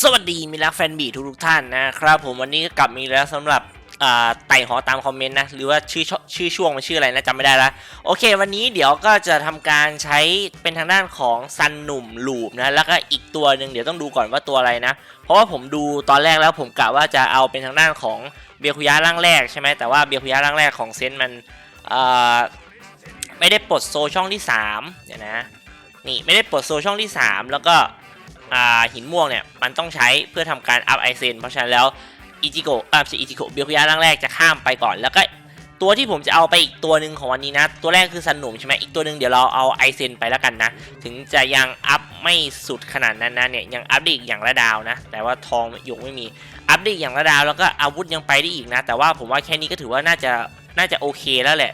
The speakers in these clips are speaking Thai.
สวัสดีมิตรรักแฟนบีทุกทุกท่านนะครับผมวันนี้ก็กลับมาอีกแล้วสำหรับไต่หอตามคอมเมนต์นะหรือว่าชื่อชื่อช่วงมันชื่ออะไรนะจำไม่ได้ละโอเค วันนี้เดี๋ยวก็จะทำการใช้เป็นทางด้านของซันหนุ่มลูปนะแล้วก็อีกตัวหนึ่งเดี๋ยวต้องดูก่อนว่าตัวอะไรนะ เพราะว่าผมดูตอนแรกแล้วผมกะว่าจะเอาเป็นทางด้านของเบียคุยะร่างแรกใช่ไหมแต่ว่าเบียคุยะร่างแรกของเซนต์มันไม่ได้ปลดโซช่องที่สามเดี๋ยนะนี่ไม่ได้ปลดโซช่องที่ 3 แล้วก็ หินม่วงเนี่ยมันต้องใช้เพื่อทำการอัพไอเซนเพราะฉะนั้นแล้วอิจิโกะอ่าไม่ใช่อิจิโกะเบียคุยะร่างแรกจะข้ามไปก่อน แล้วก็ตัวที่ผมจะเอาไปอีกตัวหนึ่งของวันนี้นะ ตัวแรกคือซันหนุ่มใช่ไหมอีกตัวหนึ่งเดี๋ยวเราเอาไอเซนไปแล้วกันนะ ถึงจะยังอัพไม่สุดขนาดนั้นนะเนี่ยยังอัพได้อีกอย่างละดาวนะ แต่ว่าทองยกไม่มีอัพได้อีกอย่างละดาวแล้วก็อาวุธยังไปได้อีกนะ แต่ว่าผมว่าแค่นี้ก็ถือว่าน่าจะน่าจะโอเคแล้วแหละ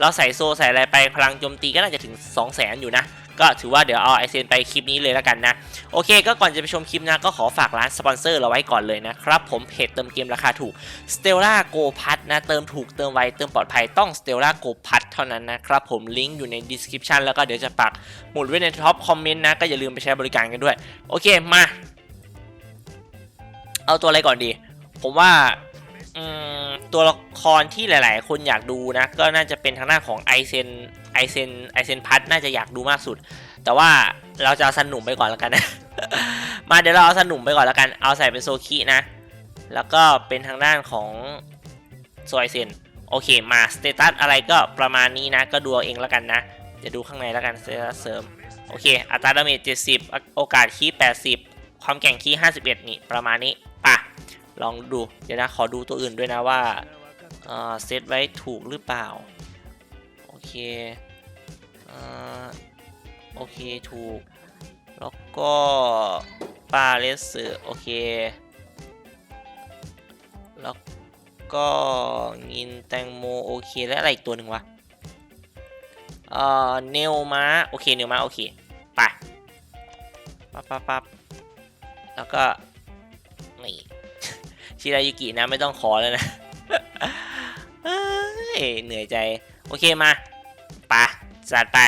เราใส่โซใส่อะไรไปพลังโจมตีก็น่าจะถึง 2 0 0 0 0 0อยู่นะ ก็ถือว่าเดี๋ยวเอาไอเซนไปคลิปนี้เลยแล้วกันนะ โอเค ก็ก่อนจะไปชมคลิปนะ ก็ขอฝากร้านสปอนเซอร์เราไว้ก่อนเลยนะครับ ผมเพจเติมเกมราคาถูก Stella Go p a s นะ เติมถูกเติมไวเติมปลอดภัยต้อง Stella Go p a s เท่านั้นนะครับผมลิงก์อยู่ใน description แล้วก็เดี๋ยวจะปักหมุดไว้ในท็อปคอมเมนต์นะก็อย่าลืมไปใช้บริการกันด้วย โอเคมา เอาตัวอะไรก่อนดี ผมว่า ตัวละครที่หลาย ๆ คนอยากดูนะ ก็น่าจะเป็นทางหน้านของไอเซนไอเซนไอเซนพัทน่าจะอยากดูมากสุด แต่ว่าเราจะเอาสนุ่มไปก่อนแล้วกันนะ มาเดี๋ยวเราเอาสนุ่มไปก่อนแล้วกัน เอาใส่เป็นโซคินะ แล้วก็เป็นทางด้านของโซไอเซนโอเคมาสเตตัสอะไรก็ประมาณนี้นะ ก็ดูเอาเองแล้วกันนะ จะดูข้างในแล้วกันสเตตัสเสริม โอเค อัตราดาเมจ70 โอกาสคี80 ความแข่งคี51 นี่ประมาณนี้ป่ะ ลองดู เดี๋ยวนะ ขอดูตัวอื่นด้วยนะว่าเซตไว้ถูกหรือเปล่า โอเคเอโอเค ถูก แล้วก็ปาเลสเซอร์โอเค แล้วก็งินแตงโม โอเค แล้วอะไรอีกตัวหนึ่งวะเอ่อเนลมาโอเค เนลมาโอเค ไปปั๊บปั๊บปั๊บแล้วก็ ชิรายุกินะไม่ต้องขอแล้วนะเหนื่อยใจ โอเคมาปะจัดไป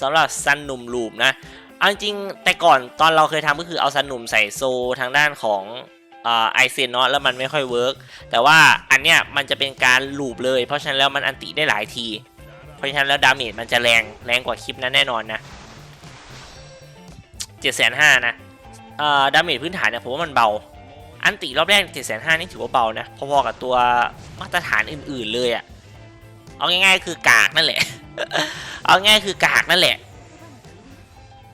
สำหรับซันหนุ่มลูปนะเอาจริงแต่ก่อนตอนเราเคยทำก็คือเอาซันหนุ่มใส่โซทางด้านของไอเซนเนาะแล้วมันไม่ค่อยเวิร์กแต่ว่าอันเนี้ยมันจะเป็นการลูปเลย เพราะฉะนั้นแล้วมันอันติได้หลายที เพราะฉะนั้นแล้วดาเมจมันจะแรงแรงกว่าคลิปนั้นแน่นอนนะเจ็ดแสนห้านะดาเมจพื้นฐานเนี่ยผมว่ามันเบา อันติรอบแรกเจ็ดแสนห้านี่ถือว่าเบานะ พอๆกับตัวมาตรฐานอื่นๆเลยอะเอาง่ายๆคือกากนั่นแหละ เอาง่ายๆคือกากนั่นแหละ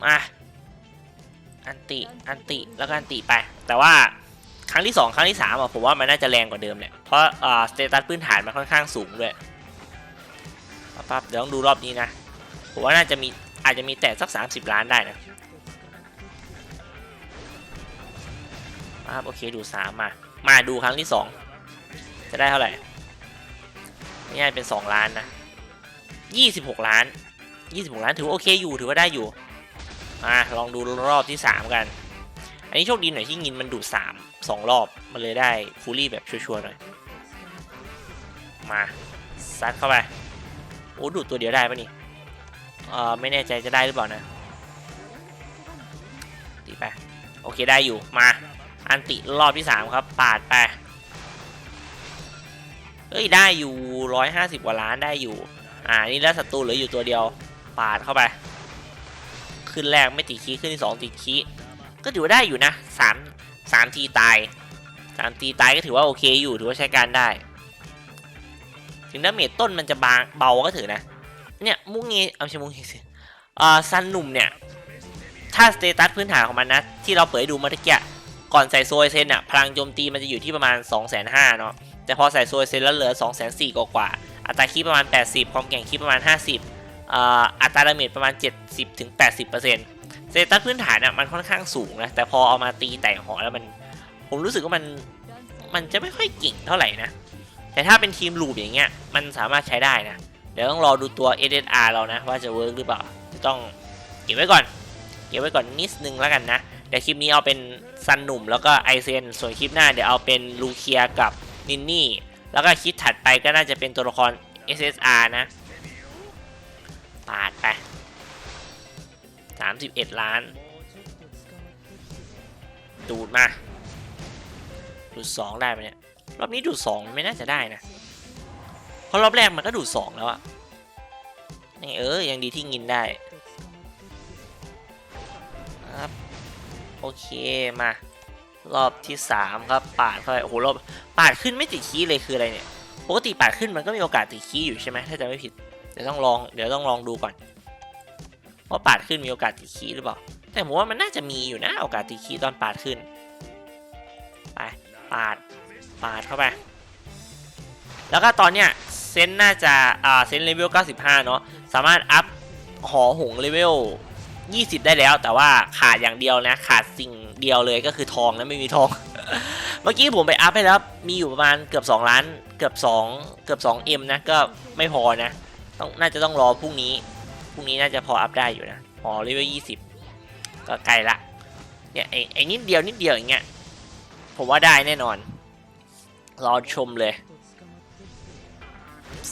มาอันติอันติแล้วก็อันติไป แต่ว่าครั้งที่สองครั้งที่สามอะผมว่ามันน่าจะแรงกว่าเดิมแหละเพราะอ่าสเตตัสพื้นฐานมันค่อนข้างสูงด้วยปั๊บเดี๋ยวต้องดูรอบนี้นะ ผมว่าน่าจะมีอาจจะมีแต่สัก 30 ล้านได้นะ ครับโอเคดูสามมา มาดูครั้งที่สองจะได้เท่าไหร่นี่ให้เป็นสองล้านนะยี่สิบหกล้านยี่สิบหกล้านถือว่าโอเคอยู่ถือว่าได้อยู่มาลองดูรอบที่สามกัน อันนี้โชคดีหน่อยที่งินมันดูดสามสองรอบมันเลยได้ฟูลี่แบบชัวร์ๆหน่อยมาซัดเข้าไปโอ้ดูดตัวเดียวได้ปะนี่เออไม่แน่ใจจะได้หรือเปล่านะตีไปโอเคได้อยู่มา อันติรอบที่สามครับ ปาดไปเอ้ย ได้อยู่ร้อยห้าสิบกว่าล้านได้อยู่ อ่า นี่แล้วศัตรูเหลืออยู่ตัวเดียว ปาดเข้าไป ขึ้นแรกไม่ติดคีขึ้นที่สองติดคีก็ถือว่าได้อยู่นะสามสามทีตายสามทีตายก็ถือว่าโอเคอยู่ ถือว่าใช้การได้ ถึงดาเมจต้นมันจะบางเบาก็ถือนะ เนี่ยมุ้งเงเอาใช่มุ้งเงสิอ่าซันหนุ่มเนี่ย ถ้าสเตตัสพื้นฐานของมันนะ ที่เราเปิดดูเมื่อกี้ ก่อนใส่โซยเซนอะพลังโจมตีมันจะอยู่ที่ประมาณ 2 5 0 0 0เนาะแต่พอใส่โซยเซนแล้วเหลือ 2 4 0 0 0กว่ากว่าอัตราคีประมาณ 80 ความแข่งคีประมาณ 50อัตราดาเมจประมาณ 70ถึง80%เซตัสพื้นฐานอะมันค่อนข้างสูงนะแต่พอเอามาตีแต่หอแล้วมัน ผมรู้สึกว่ามันมันจะไม่ค่อยเก่งเท่าไหร่นะ แต่ถ้าเป็นทีมลูปอย่างเงี้ยมันสามารถใช้ได้นะ เดี๋ยวต้องรอดูตัว SSR เรานะ ว่าจะเวิร์กหรือเปล่า จะต้องเก็บไว้ก่อน เก็บไว้ก่อนนิดนึงแล้วกันนะเดี๋ยวคลิปนี้เอาเป็น ซันหนุ่มแล้วก็ไอเซน ส่วนคลิปหน้าเดี๋ยวเอาเป็นลูเคียกับนินนี่ แล้วก็คลิปถัดไปก็น่าจะเป็นตัวละคร SSR นะปาดไป 31 ล้าน ดูดมา ดูดสองได้ไหมเนี่ย รอบนี้ดูดสองไม่น่าจะได้นะ เพราะรอบแรกมันก็ดูดสองแล้วอะนี่เออ ยังดีที่งินได้ โอเคมารอบที่สามครับปาดเข้าไปโอ้โหรอบปาดขึ้นไม่ติดคีเลยคืออะไรเนี่ยปกติปาดขึ้นมันก็มีโอกาสติดคีอยู่ใช่ไหมถ้าจะไม่ผิดเดี๋ยวต้องลองเดี๋ยวต้องลองดูก่อนว่าปาดขึ้นมีโอกาสติดคีหรือเปล่าแต่ผมว่ามันน่าจะมีอยู่นะโอกาสติดคีตอนปาดขึ้นไปปาดปาดเข้าไป แล้วก็ตอนเนี้ยเซนน่าจะอ่าเซนเลเวล95 เนาะสามารถอัพหอหงเลเวล 20 ได้แล้ว แต่ว่าขาดอย่างเดียวนะ ขาดสิ่งเดียวเลยก็คือทองนะไม่มีทอง เมื่อกี้ผมไปอัพให้แล้ว มีอยู่ประมาณเกือบ 2 ล้าน เกือบ 2 เกือบ 2M นะ ก็ไม่พอนะ ต้องน่าจะต้องรอพรุ่งนี้ พรุ่งนี้น่าจะพออัพได้อยู่นะหอเลเวล20 ก็ใกล้ละ เนี่ยไอ้ไอ้นิดเดียวนิดเดียวอย่างเงี้ย ผมว่าได้แน่นอน รอชมเลย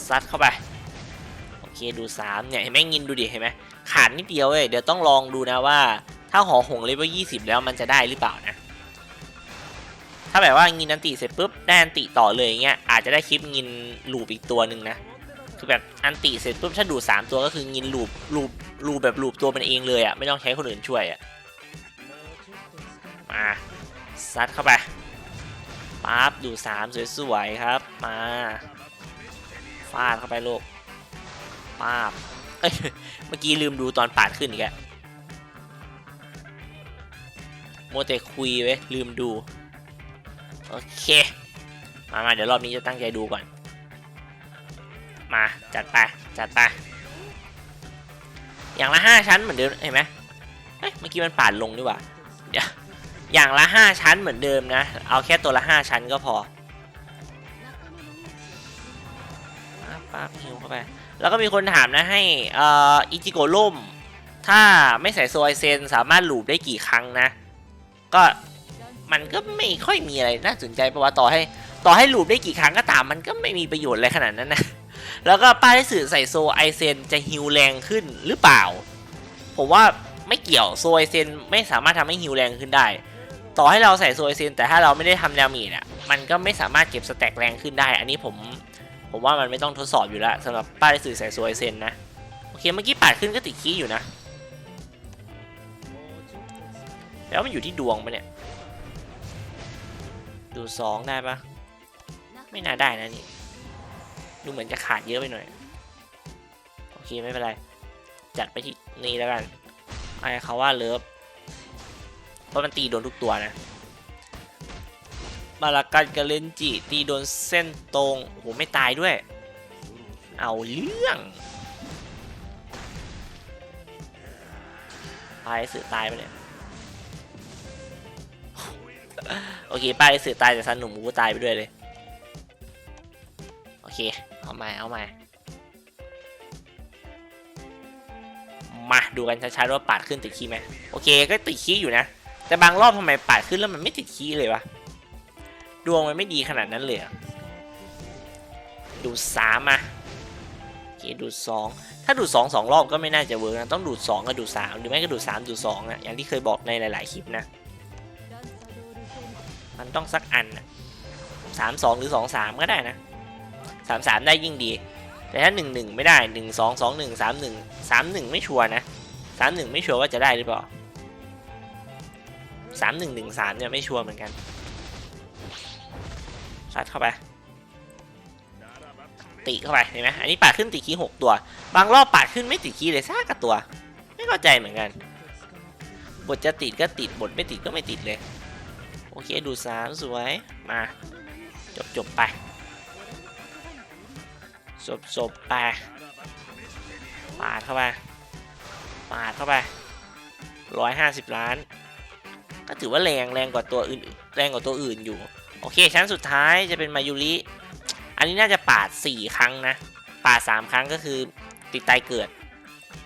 ซัดเข้าไป โอเคดูสามเนี่ยเห็นไหมงินดูดิเห็นไหม ขาดนิดเดียวเว้ยเดี๋ยวต้องลองดูนะว่า ถ้าหอหงเลเวลยี่สิบแล้วมันจะได้หรือเปล่านะ ถ้าแบบว่างินอันติเสร็จปุ๊บได้อันติต่อเลยอย่างเงี้ยอาจจะได้คลิปงินลูปอีกตัวหนึ่งนะคือแบบอันติเสร็จปุ๊บถ้าดูดสามตัวก็คืองินลูปลูปลูปแบบลูปตัวมันเองเลยอะ่ะไม่ต้องใช้คนอื่นช่วยอะ่ะมาซัดเข้าไปปั๊บดูสามสวยๆครับมาฟาดเข้าไปลูกป้าบ เมื่อกี้ลืมดูตอนปาดขึ้นอีกอะโมแต่คุยเว้ลืมดู โอเค มามาเดี๋ยวรอบนี้จะตั้งใจดูก่อน มาจัดไปจัดไปอย่างละห้าชั้นเหมือนเดิมเห็นไหมเอ้ยเมื่อกี้มันปาดลงดีกว่าเดี๋ยวอย่างละห้าชั้นเหมือนเดิมนะ เอาแค่ตัวละห้าชั้นก็พอปั๊บปั๊บฮิวเข้าไป แล้วก็มีคนถามนะให้อิจิโกล่ม ถ้าไม่ใส่โซไอเซนสามารถลูปได้กี่ครั้งนะ ก็มันก็ไม่ค่อยมีอะไรน่าสนใจเพราะว่าต่อให้ต่อให้ลูปได้กี่ครั้งก็ตามมันก็ไม่มีประโยชน์อะไรขนาดนั้นนะ แล้วก็ป้ายสื่อใส่โซไอเซนจะฮิวแรงขึ้นหรือเปล่า ผมว่าไม่เกี่ยวโซไอเซนไม่สามารถทำให้ฮิวแรงขึ้นได้ ต่อให้เราใส่โซไอเซนแต่ถ้าเราไม่ได้ทำดาเมจอะมันก็ไม่สามารถเก็บสแต็กแรงขึ้นได้ อันนี้ผม ผมว่ามันไม่ต้องทดสอบอยู่แล้วสำหรับป้ายสื่อสายสวยเซนนะ โอเคเมื่อกี้ปาดขึ้นก็ติดคีย์อยู่นะ แล้วมันอยู่ที่ดวงปะเนี่ย ดูสองได้ปะไม่น่าได้นะนี่ ดูเหมือนจะขาดเยอะไปหน่อย โอเคไม่เป็นไร จัดไปที่นี่แล้วกันไอ้เขาว่าเลิฟ เพราะมันตีโดนทุกตัวนะ บารากันกับเลนจิตีโดนเส้นตรงโอ้โหไม่ตายด้วย เอาเรื่องปลายสื่อตายไปเนี่ยโอเคป้ายสื่อตายแต่ซันหนุ่มกูตายไปด้วยเลย โอเค เอาใหม่เอาใหม่มาดูกันชัดๆว่าปาดขึ้นติดคีไหมโอเคก็ติดคีอยู่นะ แต่บางรอบทำไมปาดขึ้นแล้วมันไม่ติดคีเลยวะ ดวงมันไม่ดีขนาดนั้นเลยดูดสามอะโอเคดูดสองถ้าดูดสองสองรอบก็ไม่น่าจะเวิร์กนะต้องดูดสองกับดูดสามหรือไม่ก็ดูดสามดูดสองอะอย่างที่เคยบอกในหลาย ๆ คลิปนะ มันต้องสักอันนะสามสองหรือสองสามก็ได้นะสามสามได้ยิ่งดี แต่ถ้าหนึ่งหนึ่งไม่ได้หนึ่งสองสองหนึ่งสามหนึ่งสามหนึ่งไม่ชัวร์นะสามหนึ่งไม่ชัวร์ว่าจะได้หรือเปล่าสามหนึ่งหนึ่งสามเนี่ยไม่ชัวร์เหมือนกัน ซัดเข้าไปติเข้าไปเห็นไหมอันนี้ปาดขึ้นติคีหกตัว บางรอบปาดขึ้นไม่ติคีเลยซากกับตัว ไม่เข้าใจเหมือนกันบทจะติดก็ติดบทไม่ติดก็ไม่ติดเลย โอเคดูสามสวยมาจบจบไปจบจบไปปาดเข้าไปปาดเข้าไปร้อยห้าสิบล้าน ก็ถือว่าแรงแรงกว่าตัวอื่นแรงกว่าตัวอื่นอยู่ โอเค ชั้นสุดท้ายจะเป็นมายุริ อันนี้น่าจะปาด 4 ครั้งนะ ปาด 3 ครั้งก็คือติดตายเกิด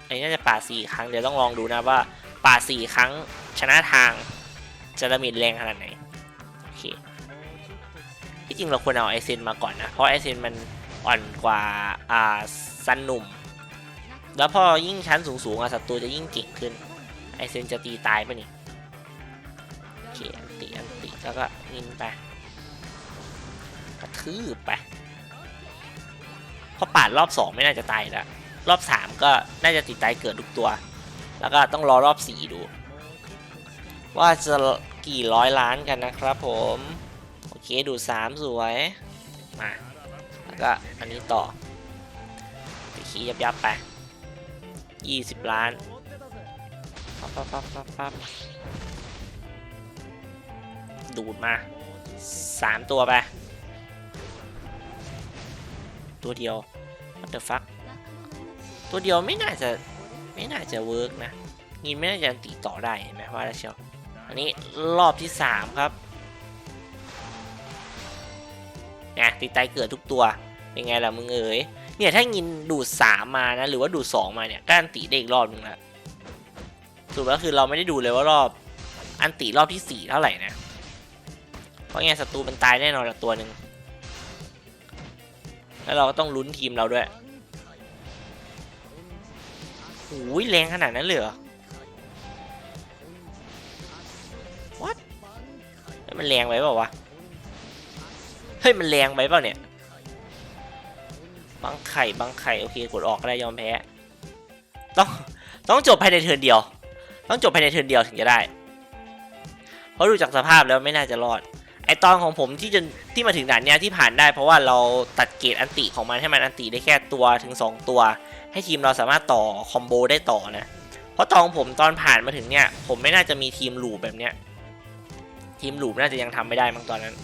อันนี้น่าจะปาด 4 ครั้ง เดี๋ยวต้องลองดูนะว่าปาด 4 ครั้งชนะทางจะดาเมจแรงขนาดไหน โอเค ที่จริงเราควรเอาไอเซนมาก่อนนะ เพราะไอเซนมันอ่อนกว่า อ่าซันหนุ่ม แล้วพอยิ่งชั้นสูงๆอะศัตรูจะยิ่งเก่งขึ้น ไอเซนจะตีตายปะนี่โอเคติอันติแล้วก็ยินไป กระทืบไปเพราะปาดรอบสองไม่น่าจะตายแล้วรอบสามก็น่าจะติดตายเกิดทุกตัว แล้วก็ต้องรอรอบสี่ดู ว่าจะกี่ร้อยล้านกันนะครับผม โอเคดูสามสวย มา แล้วก็อันนี้ต่อไปขี้ยับยับไปยี่สิบล้านปั๊บปั๊บปั๊บปั๊บปั๊บดูดมาสามตัวไป ตัวเดียว what the fuck ตัวเดียวไม่น่าจะไม่น่าจะเวิร์กนะงินไม่น่าจะตีต่อได้เห็นไหมว่าแล้วเชียวอันนี้รอบที่สามครับนะตีตายเกิดทุกตัวเป็นไงล่ะมึงเอ๋ยเนี่ยถ้างินดูดสามมานะหรือว่าดูดสองมาเนี่ยก็อันตีได้อีกรอบนึงละสรุปแล้วคือเราไม่ได้ดูเลยว่ารอบอันตีรอบที่สี่เท่าไหร่นะเพราะไงศัตรูมันตายแน่นอนละตัวหนึ่ง แล้วเราก็ต้องลุ้นทีมเราด้วยโอ้ยแรงขนาดนั้นเลยเหรอ What มันแรงไปเปล่าวะ เฮ้ย มันแรงไปเปล่าเนี่ย บังไข่ บังไข่ โอเค กดออกก็ได้ยอมแพ้ ต้อง ต้องจบภายในเทิร์นเดียว ต้องจบภายในเทิร์นเดียวถึงจะได้ เพราะดูจากสภาพแล้วไม่น่าจะรอด ไอตอนของผมที่จนที่มาถึงด่านเนี้ยที่ผ่านได้เพราะว่าเราตัดเกรดอันติของมันให้มันอันติได้แค่ตัวถึง 2 ตัว ให้ทีมเราสามารถต่อคอมโบได้ต่อนะเพราะตอนของผมตอนผ่านมาถึงเนี่ยผมไม่น่าจะมีทีมลูปแบบเนี้ยทีมลูปน่าจะยังทำไม่ได้มั้งตอนนั้น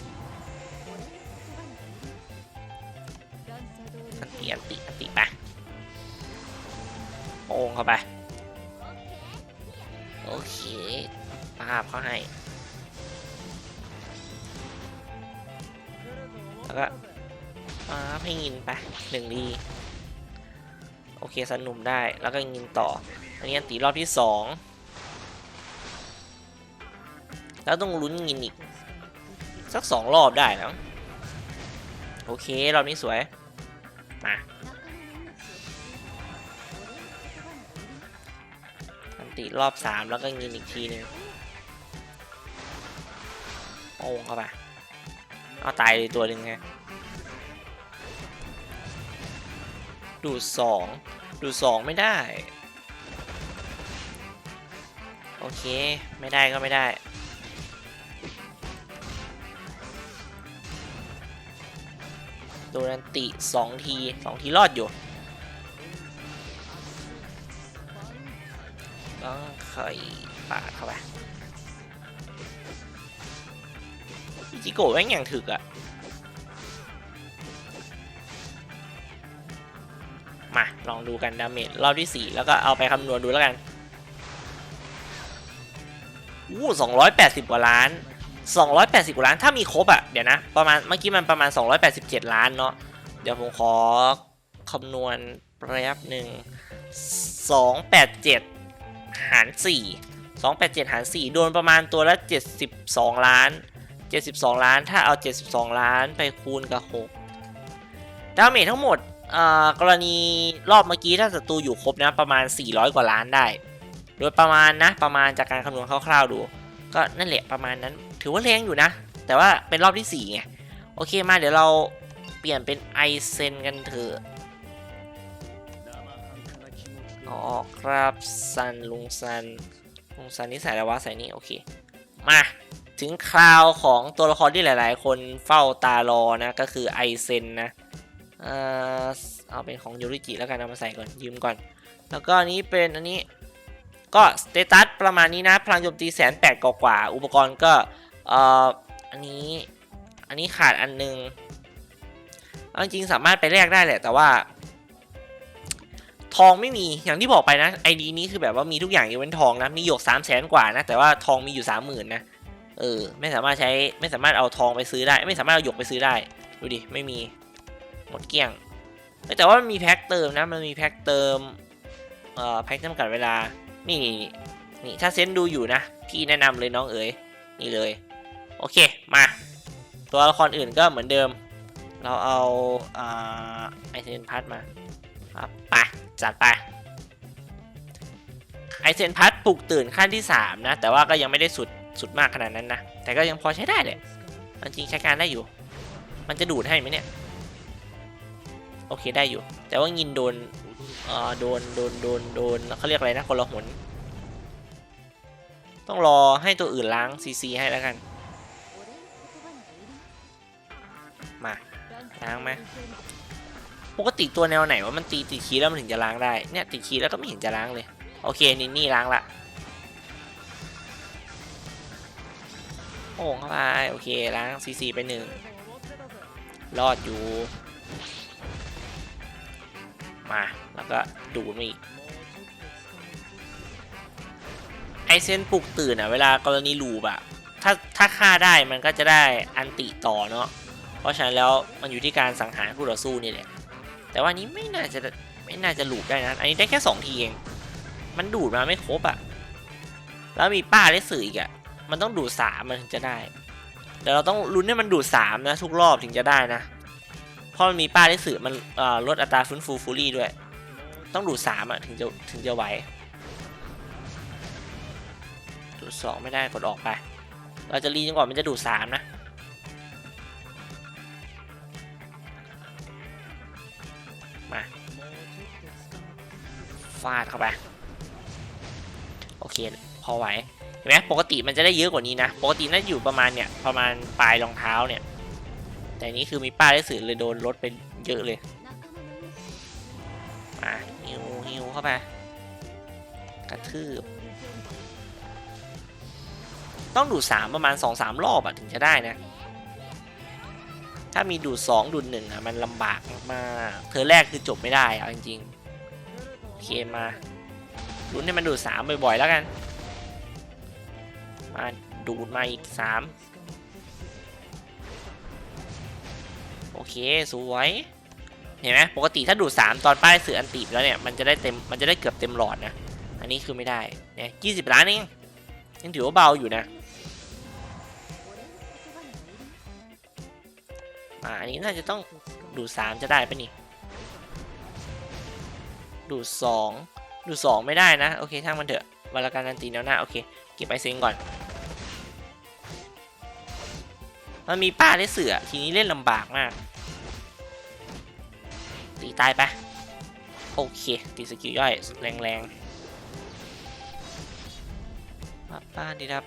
อันติอันติอันติไปโป่งเข้าไปโอเคภาพเขาให้ แล้วก็อ่าให้งินไปหนึ่งดีโอเคสนุมได้แล้วก็งินต่อ อันนี้อันตีรอบที่สองแล้วต้องลุ้นงินอีก สักสองรอบได้แล้วโอเครอบนี้สวยมาอันติรอบสามแล้วก็งินอีกทีหนึงโอ่งเข้าไป เอาตายตัวหนึ่งไงดูดสองดูดสองไม่ได้ โอเค ไม่ได้ก็ไม่ได้ โดนันติสองทีสองทีรอดอยู่ต้องเคยปาดเข้าไป จิโกะแม่งอย่างถึกอะมา ลองดูกันดาเมจรอบที่ 4 แล้วก็เอาไปคำนวณดูแล้วกันอู้สองร้อยแปดสิบกว่าล้าน280กว่าล้านถ้ามีครบอะเดี๋ยวนะ ประมาณเมื่อกี้มันประมาณ287ล้านเนาะเดี๋ยวผมขอคำนวณแป๊บหนึ่ง287หาร4 287หาร4โดนประมาณตัวละ72ล้าน 72 ล้าน ถ้าเอา 72 ล้านไปคูณกับ 6 ดาเมจทั้งหมดกรณีรอบเมื่อกี้ถ้าศัตรูอยู่ครบนะประมาณ 400 กว่าล้านได้ โดยประมาณนะประมาณจากการคำนวณคร่าวๆดู ก็นั่นแหละประมาณนั้น ถือว่าแรงอยู่นะ แต่ว่าเป็นรอบที่4ไงโอเคมาเดี๋ยวเราเปลี่ยนเป็นไอเซนกันเถอะอ๋อครับซันลุงซันลุงซันนี่ใส่อะไรวะใส่นี่โอเค มา ถึงคราวของตัวละครที่หลาย ๆ คนเฝ้าตารอนะ ก็คือไอเซนนะเอาเป็นของยูริจิแล้วกันเอามาใส่ก่อนยืมก่อน แล้วก็อันนี้เป็นอันนี้ก็สเตตัสประมาณนี้นะ พลังโจมตีแสนแปดกว่าอุปกรณ์ก็เอ่ออันนี้อันนี้ขาดอันนึงเอาจริงๆสามารถไปแลกได้แหละ แต่ว่า ทองไม่มีอย่างที่บอกไปนะไอดีนี้คือแบบว่ามีทุกอย่างยกเว้นทองนะมีหยกสามแสนกว่านะแต่ว่าทองมีอยู่สามหมื่นนะ เออ ไม่สามารถใช้ไม่สามารถเอาทองไปซื้อได้ ไม่สามารถเอาหยกไปซื้อได้ ดูดิ ไม่มีหมดเกลี้ยง แต่ว่ามันมีแพ็คเติมนะ มันมีแพ็คเติมเอ่อแพ็คจำกัดเวลา นี่นี่ถ้าเซนดูอยู่นะ พี่แนะนำเลยน้องเอ๋ยนี่เลย โอเคมา ตัวละครอื่นก็เหมือนเดิม เราเอาอ่าไอเซนพัทมาครับไปจัดไปไอเซนพัทปลุกตื่นขั้นที่ 3 นะ แต่ว่าก็ยังไม่ได้สุด สุดมากขนาดนั้นนะ แต่ก็ยังพอใช้ได้เลยมันจริงใช้การได้อยู่ มันจะดูดให้ไหมเนี่ย โอเคได้อยู่ แต่ว่ายินโดนเอ่อโดนโดนโดนโดนเขาเรียกอะไรนะคนละหนต้องรอให้ตัวอื่นล้างซีซีให้แล้วกัน มา ล้างไหมปกติตัวแนวไหนว่ามันตีติดคีแล้วมันถึงจะล้างได้ เนี่ยติดคีแล้วก็ไม่เห็นจะล้างเลย โอเคนินนี่ล้างละ โอ่งเข้าไปโอเคล้างซีซีไปหนึ่งรอดอยู่ มา แล้วก็ดูดมาอีกไอเซนปลุกตื่นอะเวลากรณีลูปอะถ้าถ้าฆ่าได้มันก็จะได้อันติต่อเนาะเพราะฉะนั้นแล้วมันอยู่ที่การสังหารคู่ต่อสู้นี่แหละแต่ว่านี้ไม่น่าจะไม่น่าจะลูปได้นะอันนี้ได้แค่สองทีเอง มันดูดมาไม่ครบอะแล้วมีป้าได้สื่ออีกอะ มันต้องดูดสามมันถึงจะได้ แต่เราต้องลุ้นให้มันดูดสามนะ ทุกรอบถึงจะได้นะ เพราะมันมีป้าได้สื่อมันลดอัตราฟื้นฟูฟูรี่ด้วย ต้องดูดสามอะถึงจะถึงจะไหวดูดสองไม่ได้กดออกไป เราจะรีจนกว่ามันจะดูดสามนะมาฟาดเข้าไป โอเค พอไหว ไหมปกติมันจะได้เยอะกว่านี้นะ ปกติน่าอยู่ประมาณเนี่ยประมาณปลายรองเท้าเนี่ย แต่นี้คือมีป้าได้สื่อเลยโดนลดไปเยอะเลยมาฮิวฮิวเข้าไปกระทืบ ต้องดูดสามประมาณสองสามรอบอะถึงจะได้นะ ถ้ามีดูดสองดูดหนึ่งอะมันลำบากมากเธอแรกคือจบไม่ได้อะจริงๆโอเคมาลุ้นให้มันดูดสามบ่อยๆแล้วกัน มาดูดมาอีกสามโอเค สวย เห็นไหมปกติถ้าดูดสามตอนป้ายเสืออันตีบแล้วเนี่ย มันจะได้เต็ม มันจะได้เกือบเต็มหลอดนะ อันนี้คือไม่ได้ เนี่ยยี่สิบล้านเองยังถือว่าเบาอยู่นะอ่าอันนี้น่าจะต้องดูดสามจะได้ปะนี่ ดูดสองดูดสองไม่ได้นะ โอเคช่างมันเถอะวันละการันตีแนวหน้า โอเค เก็บไปเซ็งก่อน มันมีป้าได้เสือ ทีนี้เล่นลำบากมาก ตีตายไป โอเค ตีสกิลย่อย แรงๆป้าป้าดีครับ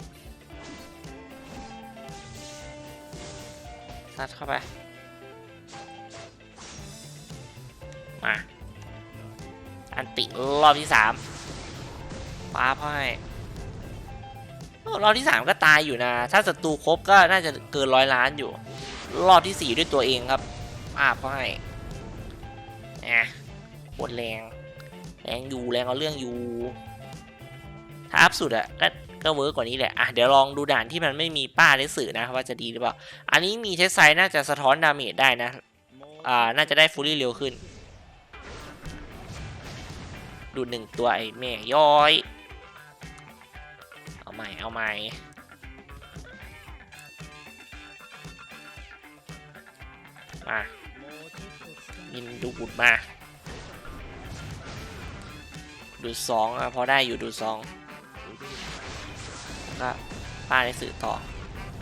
ซัดเข้าไป มา อันติรอบที่สามป้าพ่อยโอ้ รอบที่สามก็ตายอยู่นะ ถ้าศัตรูครบก็น่าจะเกินร้อยล้านอยู่ รอบที่สี่ด้วยตัวเองครับป้าพ่อยนะปวดแรง แรงอยู่แรงเอาเรื่องอยู่ ถ้าอัพสุดอะก็ก็เวิร์กกว่านี้แหละ อะ เดี๋ยวลองดูด่านที่มันไม่มีป้าได้สื่อนะ ว่าจะดีหรือเปล่า อันนี้มีเทสไซน่าจะสะท้อนดาเมจได้นะ อ่า น่าจะได้ฟูลี่เร็วขึ้น ดูหนึ่งตัวไอ้แม่ย้อย หม่เอาใหม่มายินดูดมา ดูสองอะพอได้อยู่ดูสองก็ป้าได้สื่อต่อ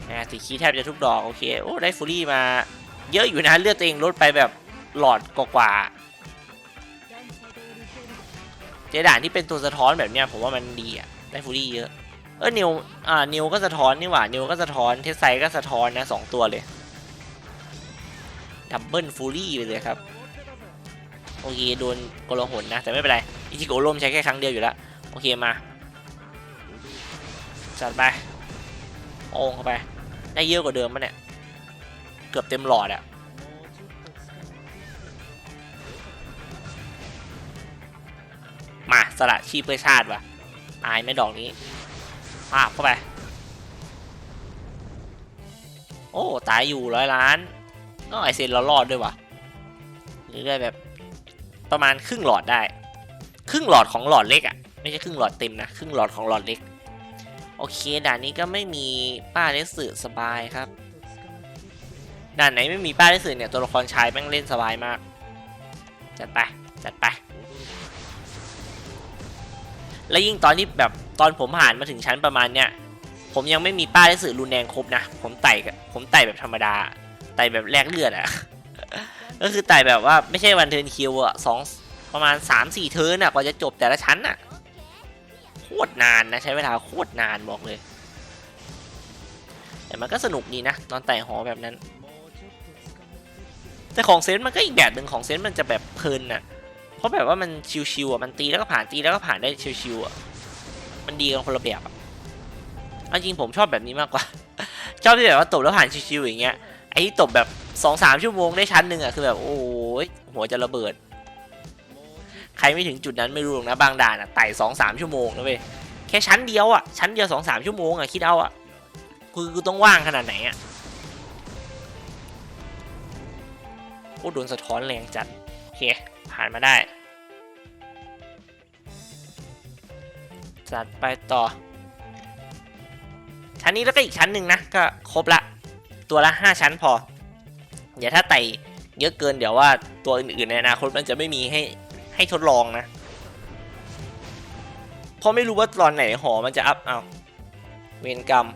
นะสีคีแทบจะทุกดอกโอเคโอ้ได้ฟูรี่มา เยอะอยู่นะเลือดตัวเองลดไปแบบหลอดกว่าเจด่านที่เป็นตัวสะท้อนแบบเนี้ยผมว่ามันดีอะได้ฟูรี่เยอะ เออนิวอ่านิวก็สะท้อนนี่หว่านิวก็สะท้อนเทสไซก็สะท้อนนะสองตัวเลยดับเบิลฟูรี่ไปเลยครับ โอเคโดนโกลหนนะ แต่ไม่เป็นไรอิจิโกะล่มใช้แค่ครั้งเดียวอยู่แล้ว โอเคมา จัดไปโอ่งเข้าไป ได้เยอะกว่าเดิมมั้เนี่ย เกือบเต็มหลอดอะมาสละชีพเพื่อชาติว่ะตายไม่ดอกนี้ ปาบเข้าไป โอ้ ตายอยู่ร้อยล้านก็ไอเซนเรารอดด้วยวะหรือได้แบบประมาณครึ่งหลอดได้ ครึ่งหลอดของหลอดเล็กอะไม่ใช่ครึ่งหลอดเต็มนะ ครึ่งหลอดของหลอดเล็ก โอเค ด่านนี้ก็ไม่มีป้าเลสสือสบายครับ ด่านไหนไม่มีป้าเลสสือเนี่ยตัวละครชายแม่งเล่นสบายมาก จัดไป จัดไป และยิ่งตอนที่แบบตอนผมผ่านมาถึงชั้นประมาณเนี้ยผมยังไม่มีป้ายหนังสือรุนแรงครบนะ ผมไต่กับผมไต่แบบธรรมดา ไต่แบบแลกเลือดอะก็คือไต่แบบว่าไม่ใช่วันเทิร์นคิวอะสองประมาณ3ามสี่เทิร์นอะกว่าจะจบแต่ละชั้นอะโคตรนานนะ ใช้เวลาโคตรนานบอกเลย แต่มันก็สนุกดีนะตอนไต่หอแบบนั้น แต่ของเซนต์มันก็อีกแบบหนึ่งของเซนต์มันจะแบบเพลินอะ เพราะแบบว่ามันชิวๆอะมันตีแล้วก็ผ่านตีแล้วก็ผ่านได้ชิวๆอะมันดีกันคนละแบบอะเอาจริงผมชอบแบบนี้มากกว่า ชอบที่แบบว่าตบแล้วผ่านชิวๆอย่างเงี้ยไอ้ที่ตบแบบสองสามชั่วโมงได้ชั้นหนึ่งอะคือแบบโอ้ยหัวจะระเบิด ใครไม่ถึงจุดนั้นไม่รู้หรอกนะบางด่านอะไต่สองสามชั่วโมงนะเว้ยแค่ชั้นเดียวอะชั้นเดียวสองสามชั่วโมงอะคิดเอาอะคือกูต้องว่างขนาดไหนอะโอ้โดนสะท้อนแรงจัดโอเค ผ่านมาได้ จัดไปต่อ ชั้นนี้แล้วก็อีกชั้นหนึ่งนะ ก็ครบละ ตัวละห้าชั้นพอ เดี๋ยวถ้าไต่เยอะเกินเดี๋ยวว่าตัวอื่นๆในอนาคตมันจะไม่มีให้ให้ทดลองนะ เพราะไม่รู้ว่าตอนไหนหอมันจะอัพเอาเวรกรรม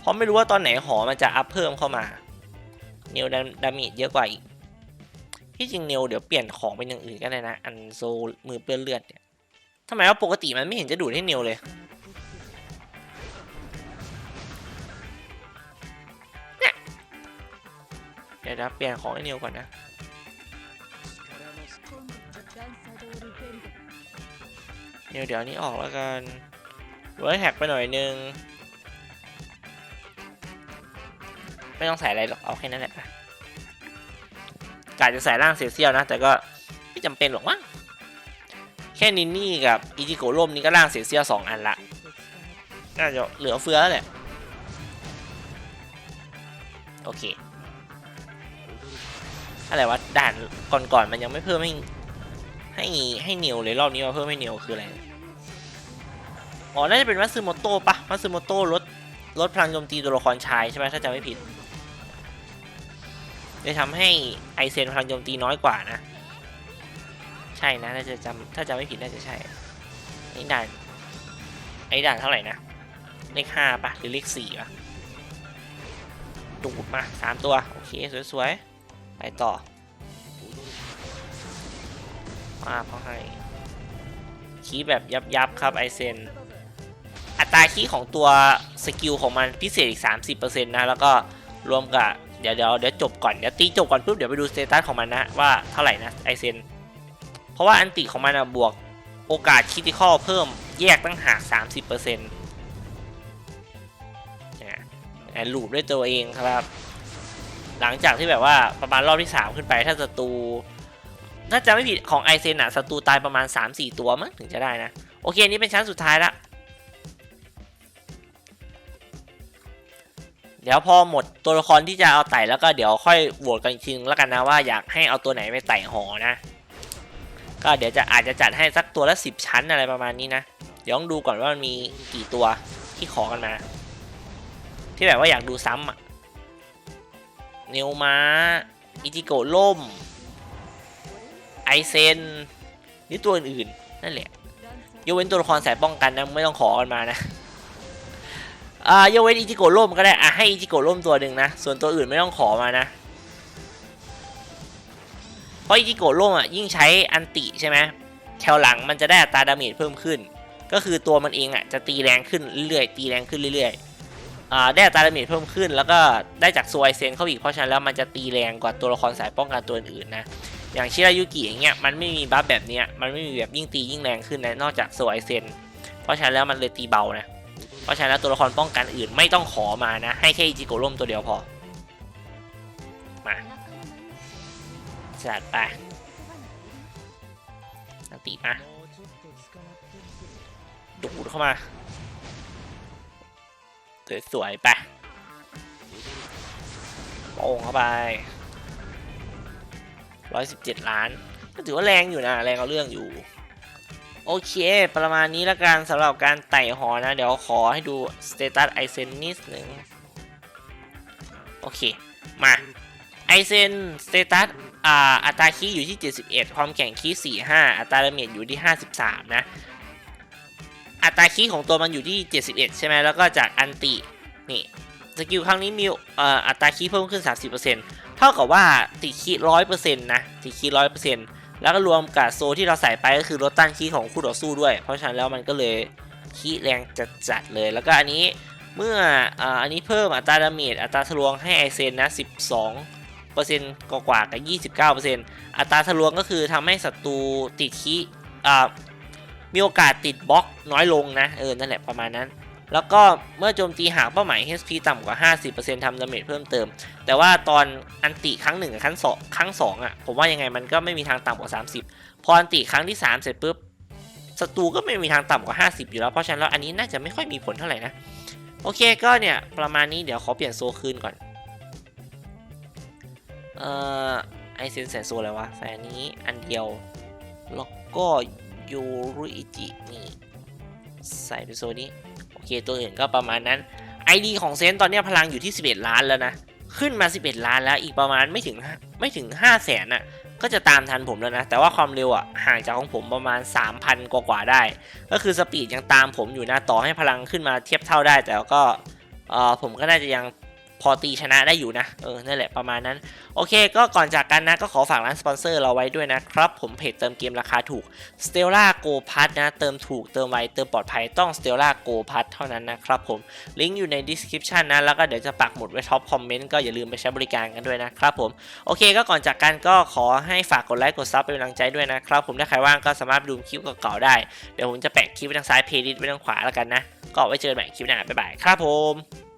เพราะไม่รู้ว่าตอนไหนหอมันจะอัพเพิ่มเข้ามาเนวดามิเยอะกว่าอีก ที่จริงเนวเดี๋ยวเปลี่ยนของเป็นอย่างอื่นก็ได้นะ อันโซมือเปื้อนเลือดเนี่ยทำไมว่าปกติมันไม่เห็นจะดูดให้เนวเลย เดี๋ยวนะเปลี่ยนของไอ้เนวก่อนนะเดี๋ยวเดี๋ยวนี้ออกแล้วกันเวิร์แท็กไปหน่อยนึง ไม่ต้องใส่อะไรหรอกเอาแค่นั้นแหละ กาจะใส่ร่างเสียเซียวนะ แต่ก็ไม่จำเป็นหรอกมั้งแค่นินนี่กับอิจิโกะร่มนี่ก็ร่างเสียเซียวสองอันละน่าจะเหลือเฟือแล้วแหละโอเคอะไรวะด่านก่อนๆมันยังไม่เพิ่มให้ให้ให้เนียวเลยรอบนี้มาเพิ่มให้เนียวคืออะไรอ๋อน่าจะเป็นมัตสึโมโต้ปะมัตสึโมโต้ลดลดพลังโจมตีตัวละครชายใช่ไหมถ้าจำไม่ผิด จะทำให้ไอเซนพลังโจมตีน้อยกว่านะ ใช่นะน่าจะจำถ้าจำไม่ผิดน่าจะใช่ไอ้ด่านไอ้ด่านเท่าไหร่นะเลขห้าปะหรือเลขสี่ปะดูดมาสามตัว โอเค สวยๆ ไปต่อมาเขาให้คีย์แบบยับยับๆครับไอเซน อัตราคีย์ของตัวสกิลของมันพิเศษอีก 30%นะ แล้วก็รวมกับ เดี๋ยวเดี๋ยวเดี๋ยวจบก่อนเดี๋ยวตีจบก่อนปุ๊บเดี๋ยวไปดูสเตตัสของมันนะว่าเท่าไหร่นะไอเซนเพราะว่าอันติของมันบวกโอกาสคิติคอลเพิ่มแยกตั้งหาก30%เนี่ยแอนลูปด้วยตัวเองครับ หลังจากที่แบบว่าประมาณรอบที่ 3 ขึ้นไปถ้าศัตรูถ้าจะไม่ผิดของไอเซนอะศัตรูตายประมาณ 3-4 ตัวมั้งถึงจะได้นะ โอเค อันนี้เป็นชั้นสุดท้ายละ เดี๋ยวพอหมดตัวละครที่จะเอาไต่แล้วก็เดี๋ยวค่อยโหวตกันอีกทีนึงแล้วกันนะว่าอยากให้เอาตัวไหนไปไต่หอนะ ก็เดี๋ยวจะอาจจะจัดให้สักตัวละ 10 ชั้นอะไรประมาณนี้นะ เดี๋ยวต้องดูก่อนว่ามันมีกี่ตัวที่ขอกันมา ที่แบบว่าอยากดูซ้ำอะเนวมาอิจิโกะล่ม ไอเซนนี่ตัวอื่นๆนั่นแหละยกเว้นตัวละครสายป้องกันนะไม่ต้องขอกันมานะ อ่ายกเว้นอิจิโกะล่มก็ได้ อะให้อิจิโกะล่มตัวหนึ่งนะ ส่วนตัวอื่นไม่ต้องขอมานะ เพราะอิจิโกะล่มอะยิ่งใช้อันติใช่ไหมแถวหลังมันจะได้อัตราดาเมจเพิ่มขึ้น ก็คือตัวมันเองอะจะตีแรงขึ้นเรื่อยๆ ตีแรงขึ้นเรื่อยๆ อ่าได้อัตราดาเมจเพิ่มขึ้น แล้วก็ได้จากโซไอเซนเข้าอีก เพราะฉะนั้นแล้วมันจะตีแรงกว่าตัวละครสายป้องกันตัวอื่นนะ อย่างชิรายุกิอย่างเงี้ยมันไม่มีบัฟแบบเนี้ย มันไม่มีแบบยิ่งตียิ่งแรงขึ้นนะ นอกจากโซไอเซน เพราะฉะนั้นแล้วมันเลยตีเบานะ ราะฉะนั้นแล้วตัวละครป้องกันอื่นไม่ต้องขอมานะ ให้แค่อิจิโกร่มตัวเดียวพอ มาจัดไปอันติมาดูดเข้ามา สวยๆไปโป่งเข้าไปร้อยสิบเจ็ดล้าน ก็ถือว่าแรงอยู่นะ แรงเอาเรื่องอยู่ โอเค ประมาณนี้แล้วกันสำหรับการไต่หอนะ เดี๋ยวขอให้ดูสเตตัสไอเซนนิดหนึ่งโอเค มาไอเซนสเตตัสอ่าอัตราคีย์อยู่ที่ 71 ความแข็งคีย์45 อัตราดาเมจอยู่ที่ 53 นะ อัตราคีย์ของตัวมันอยู่ที่ 71 ใช่ไหมแล้วก็จากอันติ นี่สกิลครั้งนี้มีอ่ออัตราคีย์เพิ่มขึ้น 30%เท่ากับว่าติคีย์ร้อยเปอร์เซ็นต์นะติคีย์ร้อยเปอร์เซ็นต์ แล้วก็รวมกับโซที่เราใส่ไปก็คือลดต้านคีของคู่ต่อสู้ด้วย เพราะฉะนั้นแล้วมันก็เลยคีแรงจัดๆเลย แล้วก็อันนี้เมื่ออ,อันนี้เพิ่มอัตราดาเมจอัตราทะลวงให้ไอเซนนะ 12เปอร์เซ็นต์กว่ากับ 29เปอร์เซ็นต์อัตราทะลวงก็คือทำให้ศัตรูติดคีมีโอกาสติดบล็อกน้อยลงนะ เออ นั่นแหละประมาณนั้น แล้วก็เมื่อโจมตีหากเป้าหมาย HP ต่ำกว่า 50%ทำดาเมจเพิ่มเติม แต่ว่าตอนอันติครั้งหนึ่งกับครั้งสองครั้งสองอะผมว่ายังไงมันก็ไม่มีทางต่ำกว่า 30 พออันติครั้งที่ 3 เสร็จปุ๊บศัตรูก็ไม่มีทางต่ำกว่า 50 อยู่แล้ว เพราะฉะนั้นแล้วอันนี้น่าจะไม่ค่อยมีผลเท่าไหร่นะ โอเคก็เนี่ย ประมาณนี้เดี๋ยวขอเปลี่ยนโซคืนก่อน เอ่อไอเซนใส่โซอะไรวะใส่อันนี้อันเดียว แล้วก็ยูรุอิจินี่ ใส่เป็นโซนนี้ โอเค ตัวอื่นก็ประมาณนั้น ID ของเซนตอนนี้พลังอยู่ที่ 11 ล้านแล้วนะ ขึ้นมา 11 ล้านแล้วอีกประมาณไม่ถึงห้าไม่ถึง5แสนน่ะก็จะตามทันผมแล้วนะ แต่ว่าความเร็วอะห่างจากของผมประมาณ 3,000 กว่ากว่าๆได้ ก็คือสปีดยังตามผมอยู่นะ ต่อให้พลังขึ้นมาเทียบเท่าได้ แต่ก็เออผมก็น่าจะยัง พอตีชนะได้อยู่นะ เออ นั่นแหละประมาณนั้น โอเค ก็ก่อนจากกันนะ ก็ขอฝากร้านสปอนเซอร์เราไว้ด้วยนะครับ ผมเพจเติมเกมราคาถูก Stella Go Pass นะ เติมถูก เติมไว เติมปลอดภัย ต้อง Stella Go Pass เท่านั้นนะครับผม ลิงก์อยู่ใน description นะ แล้วก็เดี๋ยวจะปักหมุดไว้ท็อปคอมเมนต์ ก็อย่าลืมไปใช้บริการกันด้วยนะครับผม โอเค ก็ก่อนจากกันก็ขอให้ฝากกดไลค์ กดซับเป็นกำลังใจด้วยนะครับ ผม ถ้าใครว่างก็สามารถดูคลิปเก่าๆได้ เดี๋ยวผมจะแปะคลิปไว้ทางซ้ายเพลย์ลิสต์ไว้ทางขวาแล้วกันนะ ก็ไว้เจอกันใหม่คลิปหน้าบ๊ายบายครับผม